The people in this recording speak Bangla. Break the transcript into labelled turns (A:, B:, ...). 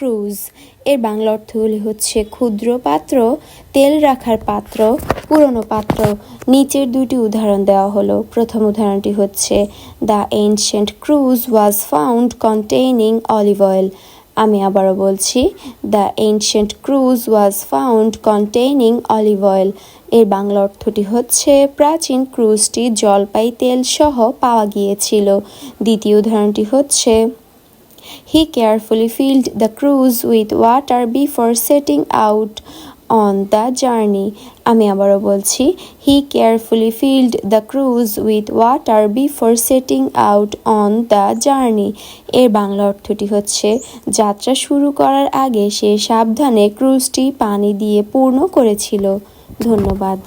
A: ক্রুজ। এর বাংলা অর্থগুলি হচ্ছে ক্ষুদ্র পাত্র, তেল রাখার পাত্র, পুরনো পাত্র। নিচের দুটি উদাহরণ দেওয়া হলো। প্রথম উদাহরণটি হচ্ছে the ancient cruse was found containing olive oil আমি আবারও বলছি the ancient cruse was found containing olive oil এর বাংলা অর্থটি হচ্ছে, প্রাচীন ক্রুজটি জলপাই তেল সহ পাওয়া গিয়েছিল। দ্বিতীয় উদাহরণটি হচ্ছে He carefully filled the cruise with water before setting out on the journey. আমি আবারও বলছি he carefully filled the cruse with water before setting out on the journey এর বাংলা অর্থটি হচ্ছে, যাত্রা শুরু করার আগে সে সাবধানে ক্রুজটি পানি দিয়ে পূর্ণ করেছিল। ধন্যবাদ।